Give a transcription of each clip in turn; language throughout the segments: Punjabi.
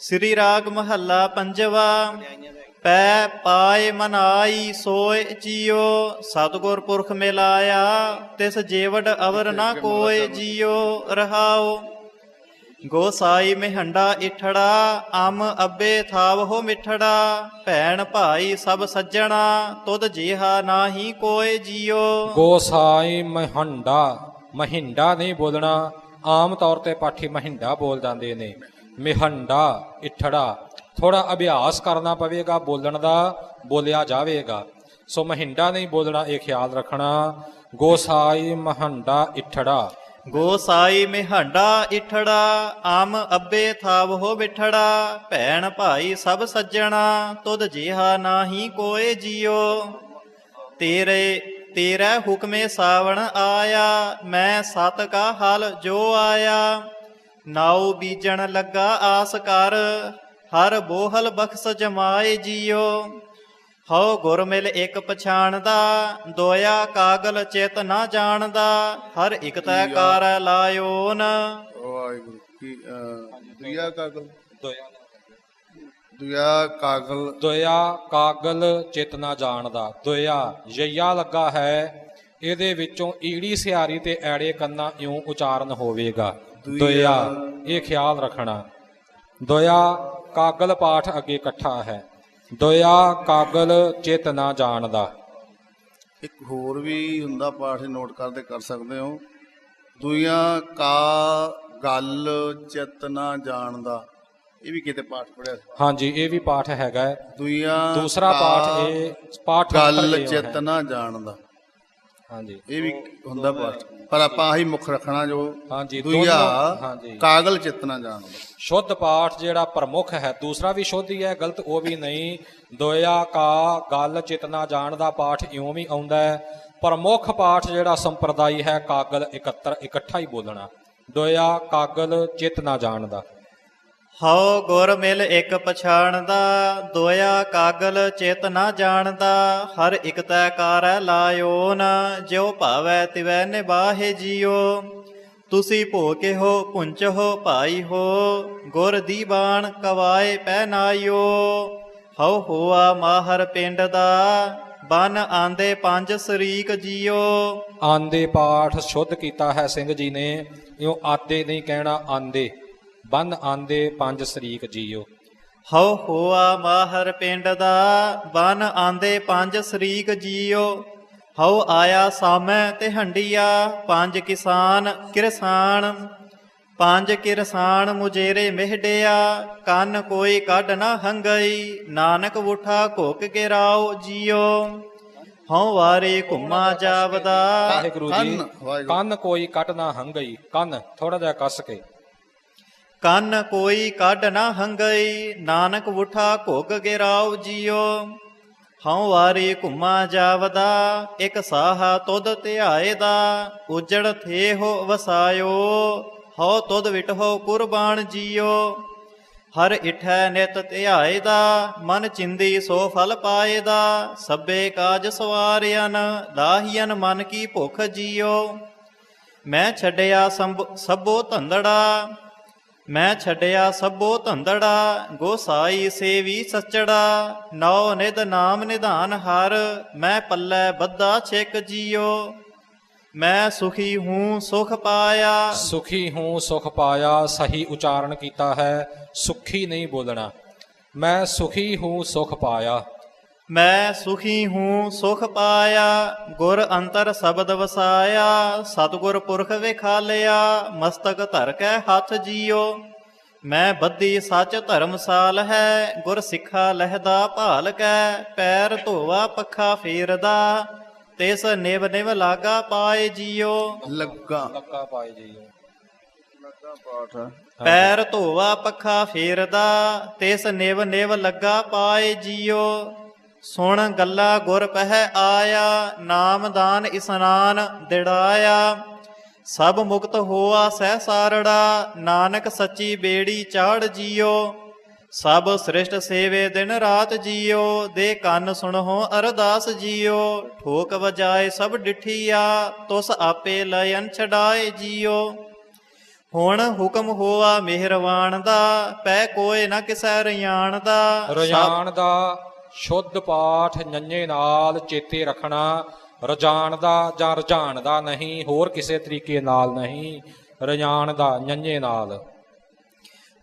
ਸ੍ਰੀ ਰਾਗ ਮਹੱਲਾ ਪੰਜਵਾ ਪੈ ਪਾਏ ਮਨਾਈ ਸੋਏ ਜੀਓ ਸਤਿਗੁਰ ਪੁਰਖ ਮਿਲਾਇਆ ਤਿਸ ਜੀਵੜ ਅਵਰ ਨਾ ਕੋਏ ਜੀਓ ਰਹਾਓ। ਗੋਸਾਈ ਮਿਹੰਡਾ ਇਠੜਾ ਅਮ ਅੱਬੇ ਥਾਵ ਹੋ ਮਿਠੜਾ ਭੈਣ ਭਾਈ ਸਭ ਸੱਜਣਾ ਤੁਧ ਜਿਹਾ ਨਾਹੀ ਕੋਏ ਜੀਓ। ਗੋਸਾਈ ਮਹੰਡਾ ਮਹਿੰਡਾ ਨਹੀਂ ਬੋਲਣਾ ਆਮ ਤੌਰ ਤੇ ਪਾਠੀ ਮਹਿੰਡਾ ਬੋਲ ਜਾਂਦੇ ਨੇ। ਮਿਹੰਡਾ, ਇਠੜਾ। ਥੋੜਾ ਅਭਿਆਸ ਕਰਨਾ ਪਵੇਗਾ, ਬੋਲਣ ਦਾ, ਬੋਲਿਆ ਜਾਵੇਗਾ। ਸੋ ਮਹਿੰਡਾ ਨਹੀਂ ਬੋਲਣਾ, ਇਹ ਖਿਆਲ ਰੱਖਣਾ। ਗੋਸਾਈ ਮਹੰਡਾ, ਇਠੜਾ। ਗੋਸਾਈ ਮਿਹੰਡਾ, ਇਠੜਾ ਅਮ ਅੱਬੇ ਥਾਵ ਹੋ ਬਿਠੜਾ। ਭੈਣ ਭਾਈ ਸਭ ਸੱਜਣਾ, ਤੁਧ ਜਿਹਾ ਨਾਹੀ ਕੋਏ ਜੀਓ। ਤੇਰੇ, ਤੇਰਾ ਹੁਕਮੇ ਸਾਵਣ ਆਇਆ, ਮੈਂ ਸਤ ਕਾ ਹਲ ਜੋ ਆਇਆ। ਨਾਉ ਬੀਜਣ ਲੱਗਾ ਆਸ ਕਰ ਹਰ ਬੋਹਲ ਬਖਸ਼ ਜਮਾਏ ਜੀਓ। ਹਉ ਗੁਰ ਮਿਲ ਇੱਕ ਪਛਾਣਦਾ ਦੋਇਆ ਕਾਗਲ ਚਿਤ ਨਾ ਜਾਣਦਾ ਹਰ ਇੱਕ ਤੈ ਕਾਰ ਲਾਇਓਨ। ਵਾਹਿਗੁਰੂ ਕੀ ਦੁਆ ਕਾਗਲ? ਦੋਇਆ। ਦੁਆ ਕਾਗਲ। ਦੋਇਆ ਕਾਗਲ ਚੇਤਨਾ ਜਾਣਦਾ ਦੋਇਆ ਯਈਆ ਲੱਗਾ ਹੈ ਇਹਦੇ ਵਿੱਚੋਂ ਈੜੀ ਸਿਆਰੀ ਤੇ ਐੜੇ ਕੰਨਾ ਇਉਂ ਉਚਾਰਨ ਹੋਵੇਗਾ। ਦੋਇਆ ਇਹ ਖਿਆਲ ਰੱਖਣਾ। ਦੋਇਆ ਕਾਗਲ ਪਾਠ ਅੱਗੇ ਇਕੱਠਾ ਹੈ। ਦੋਇਆ ਕਾਗਲ ਚੇਤਨਾ ਜਾਣਦਾ। ਇੱਕ ਹੋਰ ਵੀ ਹੁੰਦਾ ਪਾਠ ਨੋਟ ਕਰਦੇ ਕਰ ਸਕਦੇ ਹੋ। ਦੁਆ ਕਾ ਗੱਲ ਚੇਤਨਾ ਜਾਣਦਾ। ਇਹ ਵੀ ਕਿਤੇ ਪਾਠ ਪੜਿਆ ਹਾਂਜੀ ਇਹ ਵੀ ਪਾਠ ਹੈਗਾ। ਦੁਆ ਦੂਸਰਾ ਪਾਠ ਇਹ ਪਾਠ ਗੱਲ ਲਿਓ ਹੈ। ਚੇਤਨਾ ਜਾਣਦਾ। ਹਾਂਜੀ। ਇਹ ਵੀ ਹੁੰਦਾ ਪਾਠ ਪਰ ਆਪਾਂ ਆਹੀ ਮੁੱਖ ਰੱਖਣਾ ਜੋ ਹਾਂਜੀ, ਦੁਆ ਦੋਨੋਂ- ਹਾਂਜੀ। ਕਾਗਲ ਚੇਤਨਾ ਜਾਣਦਾ ਸ਼ੁੱਧ ਪਾਠ ਜਿਹੜਾ ਪ੍ਰਮੁੱਖ ਹੈ ਦੂਸਰਾ ਵੀ ਸ਼ੁੱਧ ਹੀ ਹੈ ਗਲਤ ਉਹ ਵੀ ਨਹੀਂ। ਦੋਇਆ ਕਾ ਗੱਲ ਚੇਤਨਾ ਜਾਣ ਦਾ ਪਾਠ ਇਉਂ ਵੀ ਆਉਂਦਾ ਹੈ। ਪ੍ਰਮੁੱਖ ਪਾਠ ਜਿਹੜਾ ਸੰਪਰਦਾਈ ਹੈ ਕਾਗਲ ਇਕੱਤਰ ਇਕੱਠਾ ਹੀ ਬੋਲਣਾ। ਦੋਇਆ ਕਾਗਲ ਚੇਤਨਾ ਜਾਣ ਦਾ। ਹਉ ਗੁਰ ਮਿਲ ਇੱਕ ਪਛਾਣਦਾ, ਦੋਇਆ ਕਾਗਲ ਚੇਤ ਨਾ ਜਾਣਦਾ। ਹਰ ਇਕ ਤੈ ਕਾਰ ਲਾਇਓਨ, ਜਿਉ ਭਾਵੈ ਤਿਵੈ ਨਿਬਾਹੇ ਜੀਓ। ਤੁਸੀਂ ਭੋਕੇ ਹੋ ਪੁੰਚ ਹੋ ਭਾਈ ਹੋ, ਗੁਰ ਦੀਵਾਨ ਕਵਾਏ ਪੈ ਨਾਇਓ। ਹਉ ਹੋਆ ਮਾਹਰ ਪਿੰਡ ਦਾ, ਬਨ ਆਂਦੇ ਪੰਜ ਸਰੀਕ ਜੀਓ। ਆਂਦੇ ਪਾਠ ਸ਼ੁੱਧ ਕੀਤਾ ਹੈ ਸਿੰਘ ਜੀ ਨੇ, ਇਉਂ ਆਦੇ ਨਹੀਂ ਕਹਿਣਾ ਆਂਦੇ। ਬੰਨ ਆਂਦੇ ਪੰਜ ਸਰੀਕ ਜੀਓ। ਹਉ ਹੋਆ ਮਾਹਰ ਪਿੰਡ ਦਾ ਬਨ ਆਂਦੇ ਪੰਜ ਸਰੀਕ ਜੀਓ। ਹਉ ਆਇਆ ਸਾਮੈ ਤੇ ਹੰਡੀਆ ਪੰਜ ਕਿਸਾਨ ਕਿਰਸਾਨ। ਪੰਜ ਕਿਰਸਾਨ ਮੁਜੇਰੇ ਮਿਹਡਿਆ ਕੰਨ ਕੋਈ ਕੱਢ ਨਾ ਹੰਗਈ ਨਾਨਕ ਉਠਾ ਘੁੱਕ ਕੇ ਰਾਓ ਜੀਓ। ਹਉ ਵਾਰੇ ਘੁੰਮਾ ਜਾਵਦਾ ਵਾਹਿਗੁਰੂ ਜੀ ਕੰਨ, ਕੋਈ ਕੱਟ ਨਾ ਹੰਗਈ ਕੰਨ ਥੋੜਾ ਜਿਹਾ ਕੱਸ ਕੇ। ਕੰਨ ਕੋਈ ਕੱਢ ਨਾ ਹੰਗਈ, ਨਾਨਕ ਉਠਾ ਘੁੱਗ ਗਿਰਾਉ ਜੀਓ। ਹਉ ਵਾਰੀ ਘੁੰਮਾ ਜਾਵਦਾ, ਇਕ ਸਾਹਾ ਤੁਧ ਧਿਆਏ ਦਾ ਉਜੜ ਥੇ ਹੋ ਵਸਾਇਓ, ਹਉ ਤੁਧ ਵਿਟਹੋ ਕੁਰਬਾਨ ਜੀਓ। ਹਰ ਇਠੈ ਨਿਤ ਧਿਆਏ ਦਾ ਮਨ ਚਿੰਦੀ ਸੋ ਫਲ ਪਾਏ ਦਾ ਸਭੇ ਕਾਜ ਸਵਾਰਿਆਨ ਲਾਹੀਨ ਮਨ ਕੀ ਭੁਖ ਜੀਓ। ਮੈਂ ਛੱਡਿਆ ਸੰਭ- ਸਭੋ ਧੰਦੜਾ ਮੈਂ ਛੱਡਿਆ ਸਭੋ ਧੰਦੜਾ, ਗੋਸਾਈ ਸੇਵੀ ਸੱਚੜਾ। ਨੌ ਨਿਧ ਨਾਮ ਨਿਧਾਨ ਹਰ, ਮੈਂ ਪੱਲੇ ਬੱਧਾ ਛੇਕ ਜੀਓ। ਮੈਂ ਸੁਖੀ ਹੂੰ ਸੁਖ ਪਾਇਆ। ਸੁਖੀ ਹੂੰ ਸੁਖ ਪਾਇਆ, ਸਹੀ ਉਚਾਰਨ ਕੀਤਾ ਹੈ, ਸੁਖੀ ਨਹੀਂ ਬੋਲਣਾ। ਮੈਂ ਸੁਖੀ ਹੂੰ ਸੁਖ ਪਾਇਆ। ਮੈਂ ਸੁਖੀ ਹੂੰ ਸੁਖ ਪਾਇਆ ਗੁਰ ਅੰਤਰ ਸ਼ਬਦ ਵਸਾਇਆ ਸਤਿਗੁਰ ਪੁਰਖ ਵਿਖਾਲਿਆ ਮਸਤਕ ਧਰ ਕੇ ਹੱਥ ਜੀਓ। ਮੈਂ ਬੱਦੀ ਸੱਚ ਧਰਮਸਾਲ ਹੈ ਗੁਰ ਸਿੱਖਾ ਲਹਿਦਾ ਭਾਲ ਕੈ ਪੈਰ ਧੋਵਾ ਪੱਖਾ ਫੇਰਦਾ ਤਿਸ ਨਿਵ ਨਿਵ ਲਾਗਾ ਪਾਏ ਜੀਓ। ਲੱਗਾ। ਲੱਗਾ ਪਾਏ ਜੀ ਲੱਗਾ ਪਾਠ। ਪੈਰ ਧੋਵਾ ਪੱਖਾ ਫੇਰਦਾ ਤਿਸ ਨਿਵ ਨਿਵ ਲੱਗਾ ਪਾਏ ਜੀਓ। ਸੁਣ ਗੱਲਾ ਗੁਰ ਪਹਿ ਆਇਆ ਨਾਮਦਾਨ ਇਸਨਾਨ ਦਿੜਾਇਆ। ਸਭ ਮੁਕਤ ਹੋਆ ਸਹਿ ਸਾਰੜਾ, ਨਾਨਕ ਸੱਚੀ ਬੇੜੀ ਚਾੜ ਜੀਓ। ਸਭ ਸ੍ਰਿਸ਼ਟ ਸੇਵੇ ਦਿਨ ਰਾਤ ਜੀਓ, ਦੇ ਕੰਨ ਸੁਣੋ ਅਰਦਾਸ ਜੀਓ। ਠੋਕ ਵਜਾਏ ਸਭ ਡਿਠੀਆ, ਤੁਸ ਆਪੇ ਲਇਨ ਛਡਾਏ ਜੀਓ। ਹੁਣ ਹੁਕਮ ਹੋਆ ਮਿਹਰਵਾਨ ਦਾ, ਪੈ ਕੋਏ ਨਾ ਕਿਸੈ ਰਿਆਣ ਦਾ। ਸਭ- ਦਾ ਸ਼ੁੱਧ ਪਾਠ ਨੰਨੇ ਨਾਲ ਚੇਤੇ ਰੱਖਣਾ ਰਜਾਨ ਦਾ ਜਾਂ ਰਜਾਨ ਦਾ ਨਹੀਂ ਹੋਰ ਕਿਸੇ ਤਰੀਕੇ ਨਾਲ ਨਹੀਂ ਰਜਾਨ ਦਾ ਨੰਨੇ ਨਾਲ।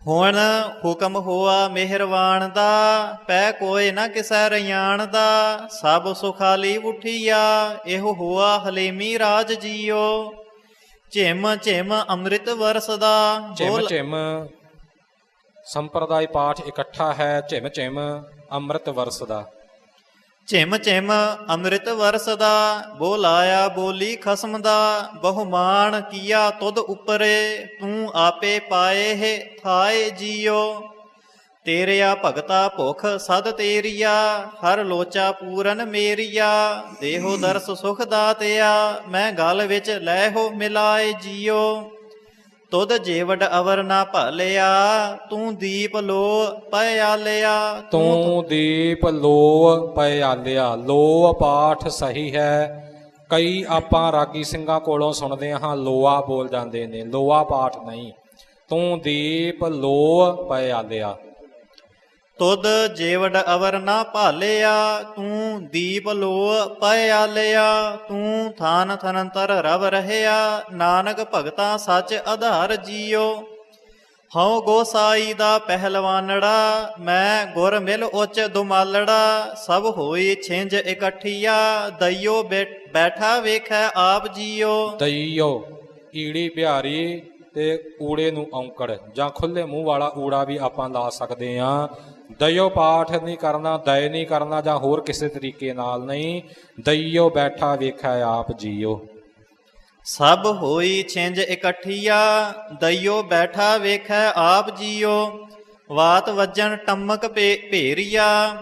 ਹੁਣ ਹੁਕਮ ਹੋਆ ਮਿਹਰਵਾਨ ਦਾ ਪੈ ਕੋਏ ਨਾ ਕਿਸੈ ਰਿਆਣ ਦਾ ਸਭ ਸੁਖਾਲੀ ਉਠੀਆ ਇਹੋ ਹੋਆ ਹਲੇਮੀ ਰਾਜ ਜੀਓ। ਝਿਮ ਝਿਮ ਅੰਮ੍ਰਿਤ ਵਰਸਦਾ ਝਿਮ ਝਿਮ ਸੰਪਰਦਾਇ ਪਾਠ ਇਕੱਠਾ ਹੈ ਝਿਮ ਝਿਮ ਅੰਮ੍ਰਿਤ ਵਰਸਦਾ। ਝਿਮ ਝਿਮ ਅੰਮ੍ਰਿਤ ਵਰਸਦਾ, ਬੋਲਾਇਆ ਬੋਲੀ ਖਸਮ ਦਾ ਬਹੁਮਾਨ ਕੀਆ ਤੁਧ ਉਪਰੇ, ਤੂੰ ਆਪੇ ਪਾਏ ਹੈ, ਥਾਏ ਜੀਓ। ਤੇਰਿਆ ਭਗਤਾ ਭੁਖ ਸਦ ਤੇਰੀਆ, ਹਰ ਲੋਚਾ ਪੂਰਨ ਮੇਰੀਆ। ਦੇਹੋ ਦਰਸ ਸੁਖ ਦਾਤਿਆ, ਮੈਂ ਗਲ ਵਿੱਚ ਲੈ ਹੋ ਮਿਲਾਏ ਜੀਓ। ਤੁਧ ਜੀਵੜ ਅਵਰ ਨਾ ਭਾਲਿਆ, ਤੂੰ ਦੀਪ ਲੋ ਪਿਆਲਿਆ। ਤੂੰ ਦੀਪ ਲੋ ਪਿਆਲਿਆ ਲੋ ਪਾਠ ਸਹੀ ਹੈ। ਕਈ ਆਪਾਂ ਰਾਗੀ ਸਿੰਘਾਂ ਕੋਲੋਂ ਸੁਣਦੇ ਹਾਂ ਲੋਆ ਬੋਲ ਜਾਂਦੇ ਨੇ ਲੋਆ ਪਾਠ ਨਹੀਂ। ਤੂੰ ਦੀਪ ਲੋ ਪਿਆਲਿਆ। ਤੁਧ ਜੀਵੜ ਅਵਰ ਨਾ ਭਾਲਿਆ, ਤੂੰ ਦੀਪ ਲੋ ਪਿਆਲਿਆ ਤੂੰ ਥਾਨ ਥਨੰਤਰ ਰਵ ਰਹਿਆ, ਨਾਨਕ ਭਗਤਾ ਸੱਚ ਆਧਾਰ ਜੀਓ। ਹਉ ਗੋਸਾਈ ਦਾ ਪਹਿਲਵਾਨੜਾ, ਮੈਂ ਗੁਰ ਮਿਲ ਉੱਚ ਦੁਮਾਲੜਾ, ਸਭ ਹੋਈ ਛਿੰਝ ਇਕੱਠੀਆ, ਦਈਓ ਬੈ- ਬੈਠਾ ਵੇਖੈ ਆਪ ਜੀਓ। ਦਈਓ, ਈੜੀ ਪਿਆਰੀ ਤੇ ਊੜੇ ਨੂੰ ਔਂਕੜ, ਜਾਂ ਖੁੱਲੇ ਮੂੰਹ ਵਾਲਾ ਊੜਾ ਵੀ ਆਪਾਂ ਲਾ ਸਕਦੇ ਹਾਂ ਦਈਓ ਪਾਠ ਨਹੀਂ ਕਰਨਾ ਦਇ ਨਹੀਂ ਕਰਨਾ ਜਾਂ ਹੋਰ ਕਿਸੇ ਤਰੀਕੇ ਨਾਲ ਨਹੀਂ, ਦਈਓ ਬੈਠਾ ਵੇਖਿਆ ਆਪ ਜੀਓ। ਸਭ ਹੋਈ ਛਿੰਝ ਇਕੱਠੀਆ, ਦਈਓ ਬੈਠਾ ਵੇਖੈ ਆਪ ਜੀਓ। ਵਾਤ ਵੱਜਣ ਟਮਕ ਭੇਰੀਆ,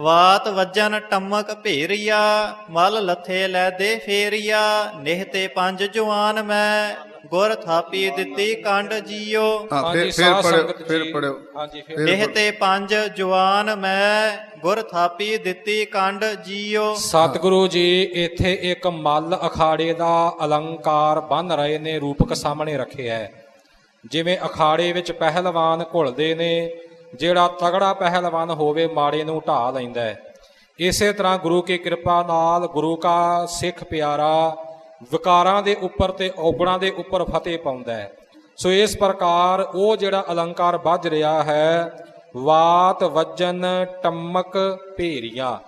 ਵਾਤ ਵੱਜਣ ਟਮਕ ਭੇਰੀਆ, ਮਲ ਲੱਥੇ ਲੈ ਦੇ ਫੇਰੀਆ ਨਿਹ ਤੇ ਪੰਜ ਜਵਾਨ ਮੈਂ। ਗੁਰ ਥਾਪੀ ਦਿੱਤੀ ਕੰਡ ਜੀਓ। ਹਾਂ ਫਿਰ ਹਾਂਜੀ, ਫਿਰ ਸਾਧ ਪੜਿਓ ਸੰਗਤ ਫਿਰ ਜੀ। ਪੜਿਓ ਹਾਂਜੀ ਫਿਰ ਫਿਰ ਨਿਹ ਤੇ ਪੰਜ ਜਵਾਨ ਮੈਂ ਗੁਰ ਥਾਪੀ ਦਿੱਤੀ ਕੰਡ ਜੀਓ। ਸਤਿਗੁਰੂ ਜੀ ਇੱਥੇ ਇੱਕ ਮੱਲ ਅਖਾੜੇ ਦਾ ਅਲੰਕਾਰ ਬੰਨ ਰਹੇ ਨੇ ਰੂਪਕ ਸਾਹਮਣੇ ਰੱਖਿਆ ਹੈ। ਜਿਵੇਂ ਅਖਾੜੇ ਵਿੱਚ ਪਹਿਲਵਾਨ ਘੁਲਦੇ ਨੇ ਜਿਹੜਾ ਤਗੜਾ ਪਹਿਲਵਾਨ ਹੋਵੇ ਮਾੜੇ ਨੂੰ ਢਾ ਲੈਂਦਾ ਹੈ। ਇਸੇ ਤਰ੍ਹਾਂ ਗੁਰੂ ਕੀ ਕਿਰਪਾ ਨਾਲ ਗੁਰੂ ਕਾ ਸਿੱਖ ਪਿਆਰਾ ਵਿਕਾਰਾਂ ਦੇ ਉੱਪਰ ਤੇ ਔਗਣਾਂ ਦੇ ਉੱਪਰ ਫਤਿਹ ਪਾਉਂਦਾ ਹੈ। ਸੋ ਇਸ ਪ੍ਰਕਾਰ ਉਹ ਜਿਹੜਾ ਅਲੰਕਾਰ ਵੱਜ ਰਿਹਾ ਹੈ, ਵਾਤ ਵੱਜਨ ਟਮਕ ਭੇਰੀਆਂ।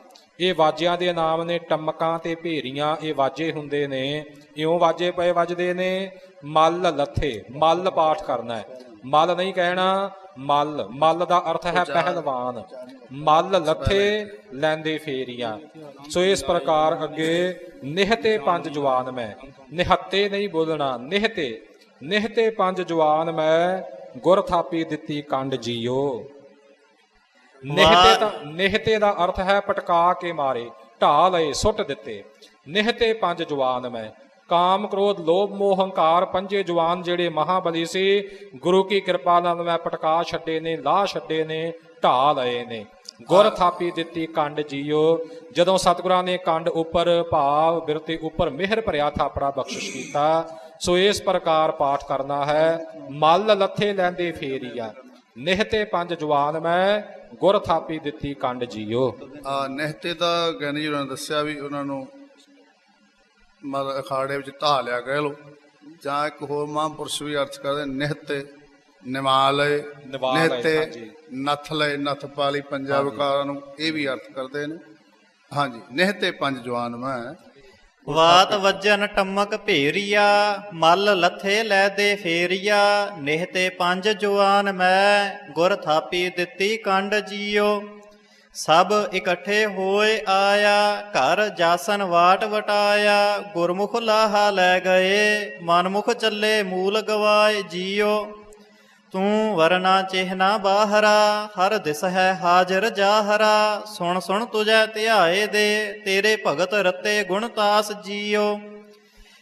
ਇਹ ਵਾਜਿਆਂ ਦੇ ਨਾਮ ਨੇ, ਟਮਕਾਂ ਤੇ ਭੇਰੀਆਂ, ਇਹ ਵਾਜੇ ਹੁੰਦੇ ਨੇ। ਇਉਂ ਵਾਜੇ ਪਏ ਵੱਜਦੇ ਨੇ, ਮੱਲ ਲੱਥੇ, ਮੱਲ ਪਾਠ ਕਰਨਾ ਹੈ। ਮੱਲ ਨਹੀਂ ਕਹਿਣਾ ਮੱਲ ਮੱਲ ਦਾ ਅਰਥ ਹੈ ਪਹਿਲਵਾਨ। ਮੱਲ ਲੱਥੇ ਲੈਂਦੇ ਫੇਰੀਆਂ। ਸੋ ਇਸ ਪ੍ਰਕਾਰ ਅੱਗੇ ਨਿਹਤੇ ਪੰਜ ਜਵਾਨ ਮੈਂ। ਨਿਹੱਤੇ ਨਹੀਂ ਬੋਲਣਾ ਨਿਹਤੇ। ਨਿਹਤੇ ਪੰਜ ਜਵਾਨ ਮੈਂ ਗੁਰ ਥਾਪੀ ਦਿੱਤੀ ਕੰਡ ਜੀਓ। ਨਿਹਤੇ ਦਾ ਨਿਹਤੇ ਦਾ ਅਰਥ ਹੈ ਪਟਕਾ ਕੇ ਮਾਰੇ ਢਾ ਲਏ ਸੁੱਟ ਦਿੱਤੇ। ਨਿਹਤੇ ਪੰਜ ਜਵਾਨ ਮੈਂ। ਕਾਮ ਕ੍ਰੋਧ ਲੋਭ ਮੋਹ ਹੰਕਾਰ ਪੰਜੇ ਜਵਾਨ ਜਿਹੜੇ ਮਹਾਬਲੀ ਸੀ ਗੁਰੂ ਕੀ ਕਿਰਪਾ ਨਾਲ ਮੈਂ ਪਟਕਾ ਛੱਡੇ ਨੇ ਲਾਹ ਛੱਡੇ ਨੇ ਢਾ ਲਏ ਨੇ। ਗੁਰ ਥਾਪੀ ਦਿੱਤੀ ਕੰਡ ਜੀਓ ਜਦੋਂ ਸਤਿਗੁਰਾਂ ਨੇ ਕੰਡ ਉੱਪਰ ਭਾਵ ਬਿਰਤੀ ਉੱਪਰ ਮਿਹਰ ਭਰਿਆ ਥਾਪੜਾ ਬਖਸ਼ਿਸ਼ ਕੀਤਾ ਸੋ ਇਸ ਪ੍ਰਕਾਰ ਪਾਠ ਕਰਨਾ ਹੈ ਮੱਲ ਲੱਥੇ ਲੈਂਦੇ ਫੇਰੀਆ ਨਿਹਤੇ ਪੰਜ ਜਵਾਨ ਮੈਂ ਗੁਰ ਥਾਪੀ ਦਿੱਤੀ ਕੰਡ ਜੀਓ। ਨਿਹਤੇ ਦਾ ਗਿਆਨੀ ਜੀ ਉਹਨਾਂ ਨੇ ਦੱਸਿਆ ਵੀ ਉਹਨਾਂ ਨੂੰ ਮਤਲਬ ਅਖਾੜੇ ਵਿੱਚ ਢਾ ਲਿਆ ਕਹਿ ਲੋ ਜਾਂ ਇੱਕ ਹੋਰ ਮਹਾਂਪੁਰਸ਼ ਵੀ ਅਰਥ ਕਰਦੇ ਨਿਹਤੇ ਨਿਵਾਲਏ, ਨਿਹਤੇ ਹਾਂਜੀ। ਨਥ ਲਏ ਨਥ ਪਾਲੀ ਪੰਜਾਬ ਵਿਕਾਰਾਂ ਨੂੰ ਇਹ ਵੀ ਅਰਥ ਕਰਦੇ ਨੇ। ਹਾਂਜੀ ਨਿਹਤੇ ਪੰਜ ਜਵਾਨ ਮੈਂ। ਵਾਤ ਵੱਜਨ ਟੰਮਕ ਭੇਰੀਆ ਮਲ ਲੱਥੇ ਲੈ ਦੇ ਫੇਰੀਆ ਨਿਹ ਤੇ ਪੰਜ ਜਵਾਨ ਮੈਂ ਗੁਰ ਥਾਪੀ ਦਿੱਤੀ ਕੰਡ ਜੀਓ। ਸਭ ਇਕੱਠੇ ਹੋਏ ਆਇਆ ਘਰ ਜਾਸਨ ਵਾਟ ਵਟਾਇਆ ਗੁਰਮੁਖ ਲਾਹਾ ਲੈ ਗਏ ਮਨਮੁਖ ਚੱਲੇ ਮੂਲ ਗਵਾਏ ਜੀਓ ਤੂੰ ਵਰਨਾ ਚਿਹਨਾ ਬਾਹਰਾ ਹਰ ਦਿਸ ਹੈ ਹਾਜ਼ਰ ਜਾਹਰਾ ਸੁਣ ਸੁਣ ਤੁਝੈ ਧਿਆਏ ਦੇ ਤੇਰੇ ਭਗਤ ਰਤੇ ਗੁਣ ਤਾਸ ਜੀਓ।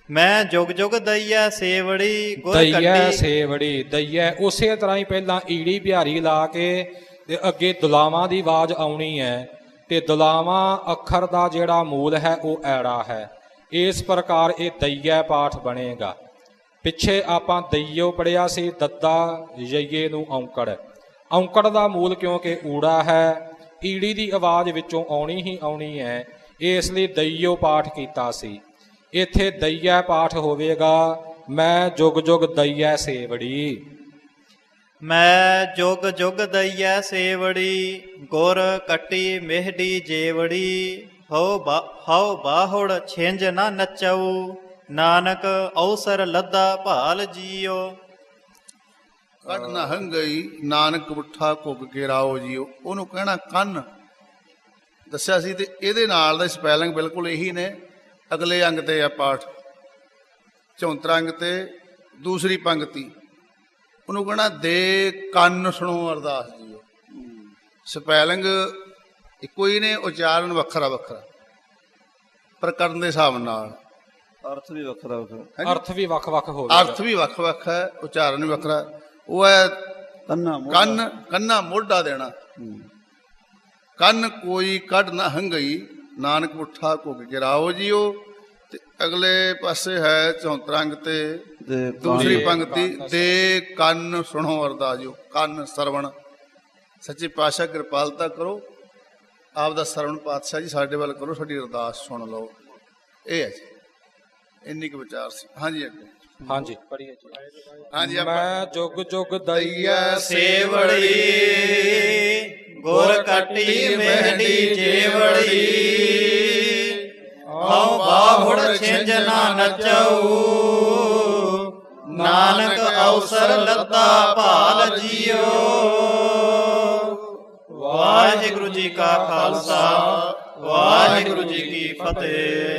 ਮੈਂ ਜੁਗ ਜੁਗ ਦਈਐ ਸੇਵੜੀ ਗੁਰ ਦਈਐ ਕੱਢੀ। ਸੇਵੜੀ ਦਈਐ ਉਸੇ ਤਰ੍ਹਾਂ ਹੀ ਪਹਿਲਾਂ ਈੜੀ ਬਿਹਾਰੀ ਲਾ ਕੇ ਤੇ ਅੱਗੇ ਦੁਲਾਵਾਂ ਦੀ ਆਵਾਜ਼ ਆਉਣੀ ਹੈ ਤੇ ਦੁਲਾਵਾਂ ਅੱਖਰ ਦਾ ਜਿਹੜਾ ਮੂਲ ਹੈ ਉਹ ਐੜਾ ਹੈ। ਇਸ ਪ੍ਰਕਾਰ ਇਹ ਦਈਐ ਪਾਠ ਬਣੇਗਾ। ਪਿੱਛੇ ਆਪਾਂ ਦਈਓ ਪੜਿਆ ਸੀ, ਦੱਦਾ ਯਈਏ ਨੂੰ ਔਂਕੜ। ਔਂਕੜ ਦਾ ਮੂਲ ਕਿਉਂਕਿ ਊੜਾ ਹੈ, ਈੜੀ ਦੀ ਆਵਾਜ਼ ਵਿੱਚੋਂ ਆਉਣੀ ਹੀ ਆਉਣੀ ਹੈ, ਇਸ ਲਈ ਦਈਓ ਪਾਠ ਕੀਤਾ ਸੀ। ਇੱਥੇ ਦਈਆ ਪਾਠ ਹੋਵੇਗਾ, ਮੈਂ ਜੁਗ ਜੁਗ ਦਈਆ ਸੇਵੜੀ। ਮੈਂ ਜੁਗ ਜੁਗ ਦਈਐ ਸੇਵੜੀ, ਗੁਰ ਕੱਟੀ ਮਿਹਡੀ ਜੇਵੜੀ। ਹਉ ਬਾ, ਹਉ ਬਾਹੁੜ ਛਿੰਝ ਨਾ ਨਚਉ, ਨਾਨਕ ਔਸਰ ਲੱਦਾ ਭਾਲ ਜੀਓ। ਕੱਢ ਨਾ ਹੰਗਈ, ਨਾਨਕ ਉਠਾ ਘੁੱਗ ਕੇ ਰਾਓ ਜੀਓ। ਉਹਨੂੰ ਕਹਿਣਾ ਕੰਨ। ਦੱਸਿਆ ਸੀ ਤੇ ਇਹਦੇ ਨਾਲ ਦਾ ਸਪੈਲਿੰਗ ਬਿਲਕੁਲ ਇਹੀ ਨੇ। ਅਗਲੇ ਅੰਗ ਤੇ ਆ ਪਾਠ। ਚੌਂਤਰਾ ਅੰਗ ਤੇ ਦੂਸਰੀ ਪੰਕਤੀ ਉਹਨੂੰ ਕਹਿਣਾ ਦੇ ਕੰਨ ਸੁਣੋ ਅਰਦਾਸ ਜੀਓ ਸਪੈਲਿੰਗ ਇੱਕੋ ਹੀ ਨੇ ਉਚਾਰਨ ਵੱਖਰਾ ਵੱਖਰਾ। ਪਰ ਕਰਨ ਦੇ ਹਿਸਾਬ ਨਾਲ। ਅਰਥ ਵੀ ਵੱਖਰਾ ਵੱਖਰਾ। ਅਰਥ ਵੀ ਵੱਖ-ਵੱਖ ਹੋਵੇਗਾ ਅਰਥ ਵੀ ਵੱਖ ਵੱਖ ਹੈ ਉਚਾਰਨ ਵੀ ਵੱਖਰਾ। ਉਹ ਹੈ ਕੰਨਾ। ਕੰਨ ਕੰਨਾ ਮੋਢਾ ਦੇਣਾ। ਕੰਨ ਕੋਈ ਕੱਢ ਨਾ ਹੰਗਈ ਨਾਨਕ ਉਠਾ ਘੁੱਗ ਗਿਰਾਓ ਜੀਓ। ਤੇ ਅਗਲੇ ਪਾਸੇ ਹੈ ਚੌਂਤਰਾ ਅੰਗ ਤੇ ਤੇ ਦੂਸਰੀ ਪੰਕਤੀ ਦੇ ਕੰਨ ਸੁਣੋ ਅਰਦਾਸ ਜੀਓ ਕੰਨ ਸਰਵਣ। ਸੱਚੇ ਪਾਤਸ਼ਾਹ ਕਿਰਪਾਲਤਾ ਕਰੋ ਆਪ ਦਾ ਸਰਵਣ ਪਾਤਸ਼ਾਹ ਜੀ ਸਾਡੇ ਵੱਲ ਕਰੋ ਸਾਡੀ ਅਰਦਾਸ ਸੁਣ ਲਓ। ਇਹ ਹੈ ਜੀ ਇੰਨੀ ਕੁ ਵਿਚਾਰ ਸੀ। ਹਾਂਜੀ ਅੱਗੇ। ਹਾਂਜੀ। ਜੀ ਹਾਂਜੀ ਮੈਂ ਜੁਗ ਜੁਗ ਦਈਆ ਸੇਵੜੀ ਗੁਰ ਕੱਟੀ ਮਿਹਡੀ ਜੇਵੜੀ। ਹਉ ਬਾਹੁੜ ਛਿੰਝ ਨਾ ਨਚਉ ਨਾਨਕ ਅਵਸਰ ਲੱਦਾ ਭਾਲ ਜੀਓ। ਵਾਹਿਗੁਰੂ ਜੀ ਕਾ ਖਾਲਸਾ ਵਾਹਿਗੁਰੂ ਜੀ ਕੀ ਫਤਿਹ।